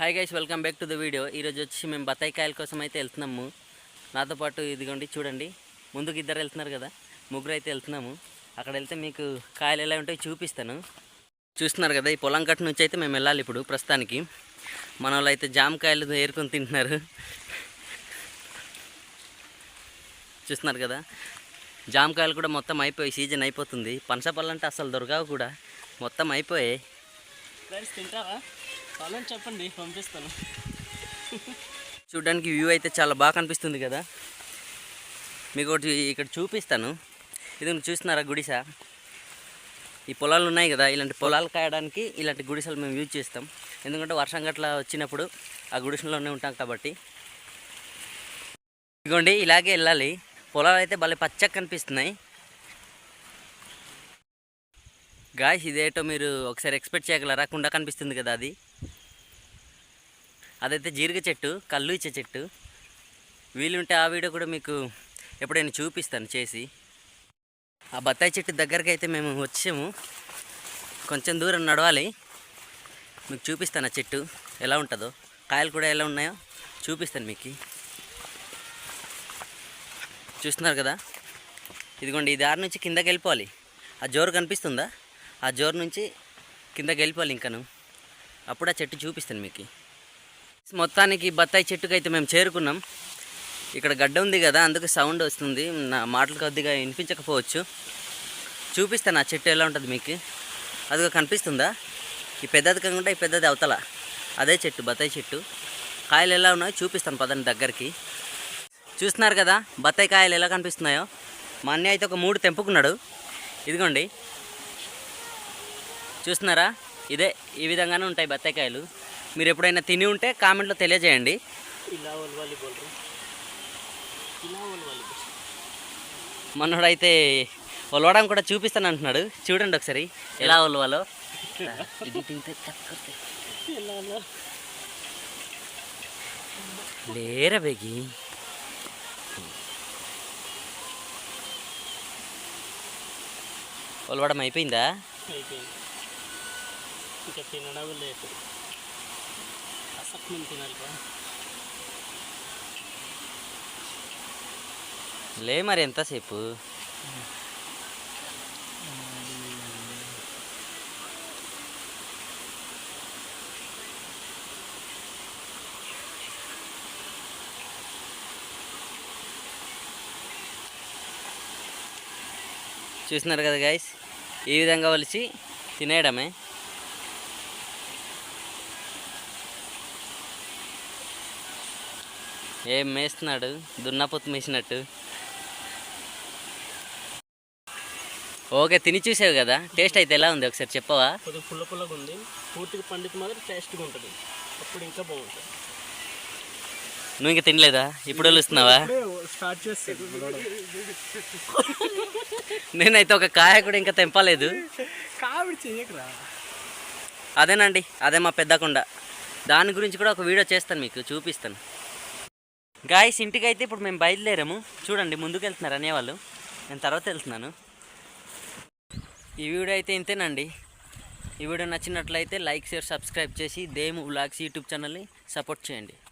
Hi guys welcome back to the video ఈరోజు వచ్చి మేము బత్తాయి కాయల కోసం అయితే వెళ్తున్నాము. నాతో పాటు ఇదిగోండి చూడండి. ముందుకు ఇద్దరు వెళ్తున్నారు కదా. ముగ్గురు అయితే వెళ్తున్నాము. అక్కడ వెళ్తే మీకు కాయలు ఎలా ఉంటాయో చూపిస్తాను. చూస్తున్నారు కదా ఈ పొలం కట్టు నుంచి అయితే మేము వెళ్ళాలి ఇప్పుడు ప్రస్తుతానికి. మన వాళ్ళు అయితే జామకాయలు ఏరుకొని తింటున్నారు. చూస్తున్నారు కదా. జామకాయలు కూడా మొత్తం అయిపోయి సీజన్ అయిపోతుంది. పనసపళ్ళు అంటే అసలు దొరకవు కూడా. మొత్తం అయిపోయాయి. తింటావా? కావాలని చెప్పండి పంపిస్తాను. చూడడానికి వ్యూ అయితే చాలా బాగా కనిపిస్తుంది కదా. మీకు ఒకటి ఇక్కడ చూపిస్తాను. ఇది మీరు చూస్తున్నారా గుడిసా? ఈ పొలాలు ఉన్నాయి కదా ఇలాంటి పొలాలు కాయడానికి ఇలాంటి గుడిసెలు మేము యూజ్ చేస్తాం. ఎందుకంటే వర్షం గట్ల వచ్చినప్పుడు ఆ గుడిసెలోనే ఉంటాం కాబట్టి. ఇదిగోండి ఇలాగే వెళ్ళాలి. పొలాలు అయితే భలే పచ్చగా కనిపిస్తున్నాయి. గాయస్ ఇదేటో మీరు ఒకసారి ఎక్స్పెక్ట్ చేయగలరా? కుండ కనిపిస్తుంది కదా అది. అదైతే జీరిగ చెట్టు కళ్ళు ఇచ్చే చెట్టు. వీలుంటే ఆ వీడియో కూడా మీకు ఎప్పుడైనా చూపిస్తాను చేసి. ఆ బత్తాయి చెట్టు దగ్గరికి అయితే మేము వచ్చాము. కొంచెం దూరం నడవాలి. మీకు చూపిస్తాను ఆ చెట్టు ఎలా ఉంటుందో. కాయలు కూడా ఎలా ఉన్నాయో చూపిస్తాను మీకు. చూస్తున్నారు కదా? ఇదిగోండి ఈ దారి నుంచి కిందకి వెళ్ళిపోవాలి. ఆ జోరు కనిపిస్తుందా? ఆ జోరు నుంచి కిందకి వెళ్ళిపోవాలి ఇంకను. అప్పుడు ఆ చెట్టు చూపిస్తాను మీకు. మొత్తానికి బత్తాయి చెట్టుకు అయితే మేము చేరుకున్నాం. ఇక్కడ గడ్డ ఉంది కదా అందుకు సౌండ్ వస్తుంది. నా మాటలు కొద్దిగా వినిపించకపోవచ్చు. చూపిస్తాను ఆ చెట్టు ఎలా ఉంటుంది మీకు. అదిగో కనిపిస్తుందా? ఈ పెద్దది కాకుండా ఈ పెద్దది అవతల. అదే చెట్టు బత్తాయి చెట్టు. కాయలు ఎలా ఉన్నాయో చూపిస్తాను పదండి దగ్గరికి. చూస్తున్నారు కదా బత్తాయి కాయలు ఎలా కనిపిస్తున్నాయో? మా అన్నయ్య అయితే ఒక మూడు తెంపుకున్నాడు. ఇదిగోండి. చూస్తున్నారా? ఇదే ఈ విధంగానే ఉంటాయి బత్తాయికాయలు. మీరు ఎప్పుడైనా తిని ఉంటే కామెంట్లో తెలియజేయండి. మనోడైతే ఒలవడం కూడా చూపిస్తాను అంటున్నాడు చూడండి ఒకసారి ఎలా ఒలవాలో లేరా బేగి? ఒలవడం అయిపోయింది. ఇంకా తినడం లేదు. అసలు తినాలిరా లే మరి ఎంతసేపు? చూసినారు కదా గైస్ ఈ విధంగా వలిసి తినేయడమే. ఏం మేస్తున్నాడు? దున్నపోతు మేసినట్టు. ఓకే తిని చూసావు కదా? టేస్ట్ అయితే ఎలా ఉంది? ఒకసారి చెప్పవా? కొద్దిగా పుల్ల పుల్లగా ఉంది. పూర్తిగా పండితే మాత్రం టేస్ట్గా ఉంటుంది. అప్పుడు ఇంకా బాగుంటుంది. నువ్వు ఇంకా తినలేదా? ఇప్పుడు వస్తున్నావా? స్టార్ట్ నేనైతే ఒక కాయ కూడా ఇంకా తెంపలేదు. కావిడి అదేనండి అదే మా పెద్ద కొండ. దాని గురించి కూడా ఒక వీడియో చేస్తాను మీకు చూపిస్తాను. గాయస్ ఇంటికి అయితే ఇప్పుడు మేము బయలుదేరాము. చూడండి ముందుకు వెళ్తున్నారు అనేవాళ్ళు. నేను తర్వాత వెళ్తున్నాను. ఈ వీడియో అయితే ఇంతేనండి. ఈ వీడియో నచ్చినట్లయితే లైక్ షేర్ సబ్స్క్రైబ్ చేసి దేము వ్లాగ్స్ యూట్యూబ్ ఛానల్ని సపోర్ట్ చేయండి.